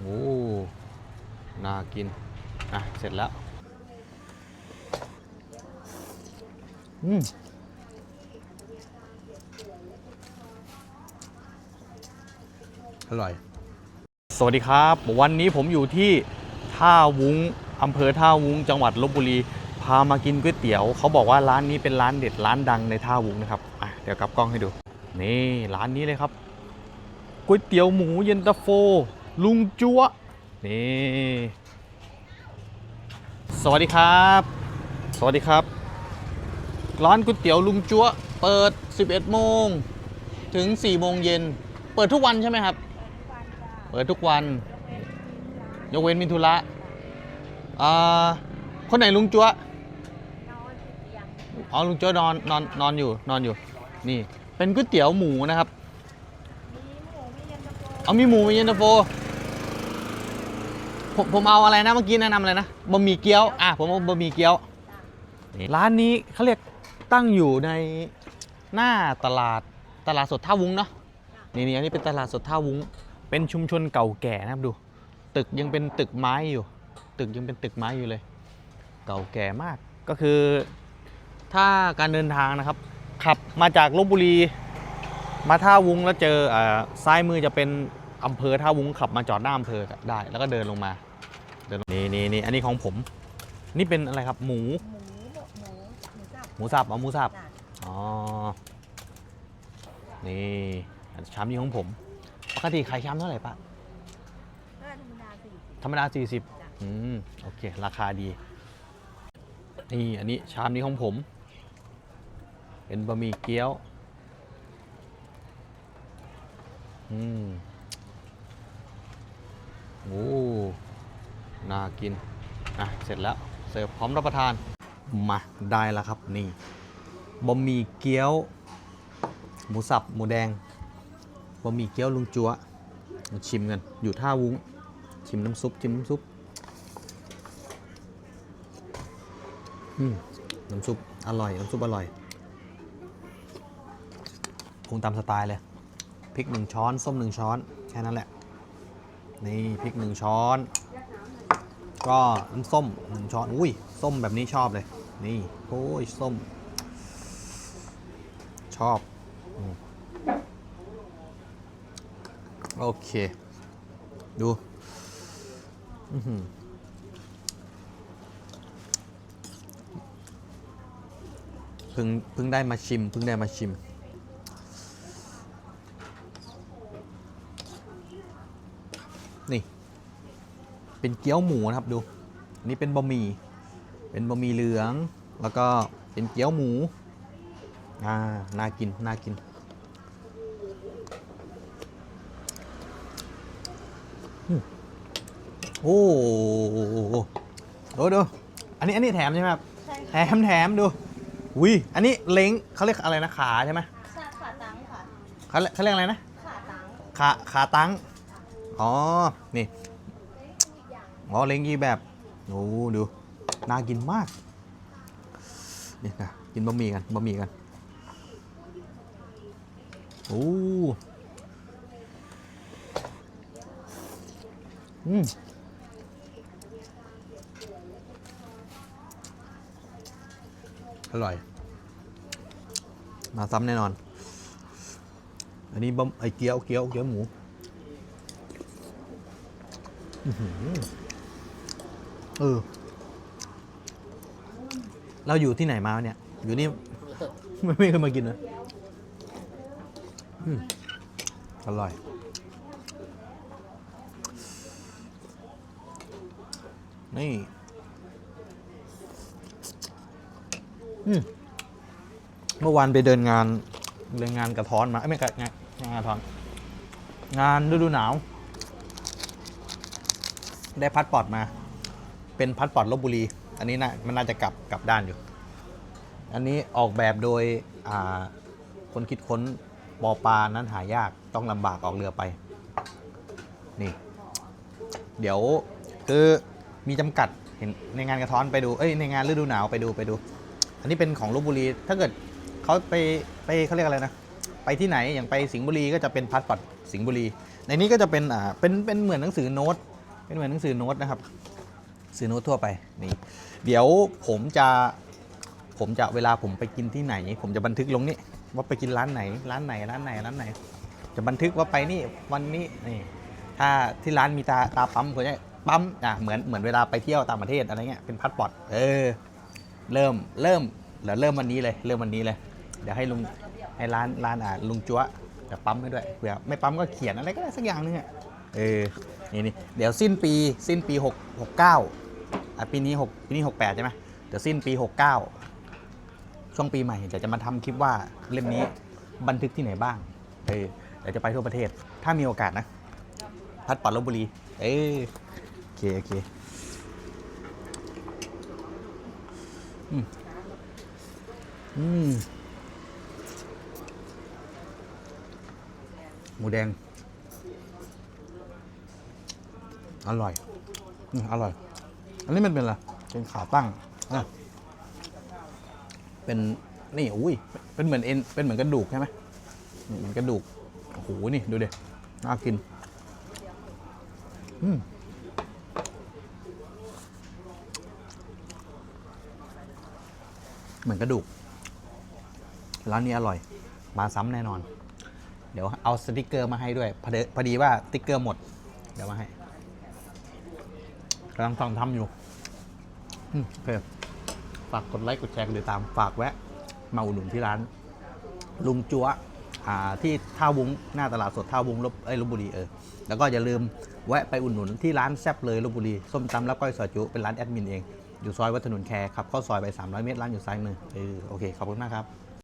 โอ้น่ากิน อะ เสร็จแล้ว อืมอร่อย สวัสดีครับ วันนี้ผมอยู่ที่ท่าวุ้งอำเภอท่าวุ้งจังหวัดลบบุรี พามากินก๋วยเตี๋ยว เขาบอกว่าร้านนี้เป็นร้านเด็ดร้านดังในท่าวุ้งนะครับ อะ เดี๋ยวกลับกล้องให้ดู นี่ร้านนี้เลยครับก๋วยเตี๋ยวหมูเย็นตาโฟ ลุงจั๊วนี่ สวัสดีครับ สวัสดีครับ ร้านก๋วยเตี๋ยวลุงจั๊วเปิด 11 โมง ถึง 4 โมงเย็น เปิดทุกวันใช่ไหมครับ เปิดทุกวัน ยกเว้นมิถุระอ่าคนไหนลุงจั๊วอ๋อลุงจั๊วนอนนอนนอนอยู่นอนอยู่ นี่ เป็นก๋วยเตี๋ยวหมูนะครับ เอามีหมูมีเย็นตาโฟ ผมผมเอาอะไรนะเมื่อกี้แนะนำอะไรนะบะหมี่เกี๊ยวอะผมเอาบะหมี่เกี๊ยวนี่ร้านนี้เขาเรียกตั้งอยู่ในหน้าตลาดตลาดสดท่าวุ้งเนาะนี่นี่อันนี้เป็นตลาดสดท่าวุ้ง เป็นชุมชนเก่าแก่นะครับดู ตึกยังเป็นตึกไม้อยู่ ตึกยังเป็นตึกไม้อยู่เลย เก่าแก่มากก็คือ ถ้าการเดินทางนะครับ ขับมาจากลบบุรี มาท่าวุ้งแล้วเจออ่าซ้ายมือจะเป็นอำเภอท่าวุ้งขับมาจอดหน้าอำเภอได้แล้วก็เดินลงมา เดินลงนี่นี่นี่อันนี้ของผม นี่เป็นอะไรครับหมู หมูหมูหมูสับหมูสับอ๋อหมูสับ จ้ะอ๋อ นี่ชามนี้ของผม ปกติขายชามเท่าไหร่ปะก็ธรรมดาสี่สิบธรรมดา จ้ะ40อืม โอเค ราคาดี นี่ อันนี้ชามนี้ของผม เป็นบะหมี่เกี๊ยว อืม โอ้ น่ากิน อะ เสร็จแล้ว เสิร์ฟพร้อมรับประทาน มา ได้แล้วครับ นี่บะหมี่เกี๊ยว หมูสับ หมูแดงบะหมี่เกี๊ยวลุงจัวมาชิมกัน อยู่ท่าวุ้ง ชิมน้ำซุป ชิมน้ำซุปอืมน้ำซุป อร่อย น้ำซุป อร่อยปรุงตามสไตล์เลย พริกหนึ่งช้อน ส้มหนึ่งช้อน แค่นั้นแหละ นี่ พริกหนึ่งช้อน ก็น้ำส้มหนึ่งช้อนอุ้ยส้มแบบนี้ชอบเลย นี่โอ้ยส้ม ชอบอโอเค ดูเพิ่งเพิ่งได้มาชิมเพิ่งได้มาชิม เป็นเกี๊ยวหมูนะครับดูอันนี้เป็นบะหมี่เป็นบะหมี่เหลือง แล้วก็เป็นเกี๊ยวหมูอ่าน่ากินน่ากินอืมโอ้โหดูดูอันนี้อันนี้แถมใช่ไหมครับใช่แถค่ะมแถมดูอุ้ยอันนี้เล้งเขาเรียกอะไรนะขาใช่ไหมใช่ขาตังค่ะ เขาเรียกเขาเรียกอะไรนะ ขาตังขาขาตั้ง อ๋อ นี่ อ๋อเล้งยี่แบบโอ้ดูน่ากินมากนี่นะกินบะหมี่กันบะหมี่กันโอ้อืมอร่อย มาซ้ำแน่นอน อันนี้บะไอเกี๊ยวเกี๊ยวเกี๊ยวหมู อื้อหือ เออ เราอยู่ที่ไหนมาเนี่ย อยู่นี่ ไม่ไม่เคยมากินนะอร่อย นี่ เมื่อวานไปเดินงานเดินงานกระท้อนมาเอ้ไม่กระงานงานกระท้อน งานฤดูหนาว ได้พัดปอดมา เป็นพัดปอดลบบุรี อันนี้นะมันน่าจะกลับกลับด้านอยู่ อันนี้ออกแบบโดยคนคิดค้นบอปลานั้นหายากต้องลำบากออกเรือไป นี่ เดี๋ยวคือมีจำกัดเห็นในงานกระท้อนไปดูเอ้ยในงานฤดูหนาวไปดูไปดู อันนี้เป็นของลบบุรี ถ้าเกิดเขาไปไปเขาเรียกอะไรนะไปที่ไหนอย่างไปสิงห์บุรีก็จะเป็นพัดปอดสิงห์บุรี ในนี้ก็จะเป็นอ่าเป็นเป็นเหมือนหนังสือโน้ตเป็นเหมือนหนังสือโน้ตนะครับ หนังสือโน้ตทั่วไปนี่เดี๋ยวผมจะผมจะเวลาผมไปกินที่ไหน ผมจะบันทึกลงนี่ว่าไปกินร้านไหน ร้านไหนร้านไหนร้านไหน จะบันทึกว่าไปนี่วันนี้นี่ถ้าที่ร้านมีตาตาปั๊มผมจะปั๊มอะเหมือนเหมือนเวลาไปเที่ยวต่างประเทศอะไรเงี้ยเป็นพาสปอร์ตเออเริ่มเริ่มเดี๋ยวเริ่มวันนี้เลย เริ่มวันนี้เลย เดี๋ยวให้ลุงให้ร้านร้านอะลุงจั๊วเดี๋ยวปั๊มให้ด้วยเผื่อไม่ปั๊มก็เขียนอะไรก็ได้สักอย่างนึงอะเออ นี่นี่เดี๋ยวสิ้นปีสิ้นปี6 69อะปีนี้6ปีนี้68ใช่ไหมเดี๋ยวสิ้นปี 69 ช่วงปีใหม่เดี๋ยวจะมาทำคลิปว่าเล่มนี้บันทึกที่ไหนบ้างเออเดี๋ยวจะไปทั่วประเทศ ถ้ามีโอกาสนะ พัดปอดลบบุรี เออโอเคโอเคอืมอืมหมูแดง อร่อยอืมอร่อย อันนี้มันเป็นอะไร เป็นขาตั้งอะเป็นนี่อุ้ย เป็นเหมือนเอ็น เป็นเหมือนกระดูกใช่ไหมนี่เหมือนกระดูก โอ้โห นี่ดูดิน่ากิน อืมเหมือนกระดูก ร้านนี้อร่อย มาซ้ำแน่นอน เดี๋ยวเอาสติกเกอร์มาให้ด้วย พอดีว่าสติกเกอร์หมด เดี๋ยวมาให้ กำลังฟังทำอยู่โอเคฝากกดไลค์กดแชร์กดติดตามฝากแวะ มาอุดหนุนที่ร้าน ลุงจัวที่ท่าวุ้งหน้าตลาดสดท่าวุ้งลบเอ้ลบบุรีเออแล้วก็อย่าลืมแวะไปอุดหนุนที่ร้านแซบเลยลบบุรีส้มตำแล้วก้อยซอยจุเป็นร้านแอดมินเองอยู่ซอยวัดถนนแคร์ขับเข้าซอยไป 300 เมตรร้านอยู่ซ้ายมือเออโอเคขอบคุณมากครับ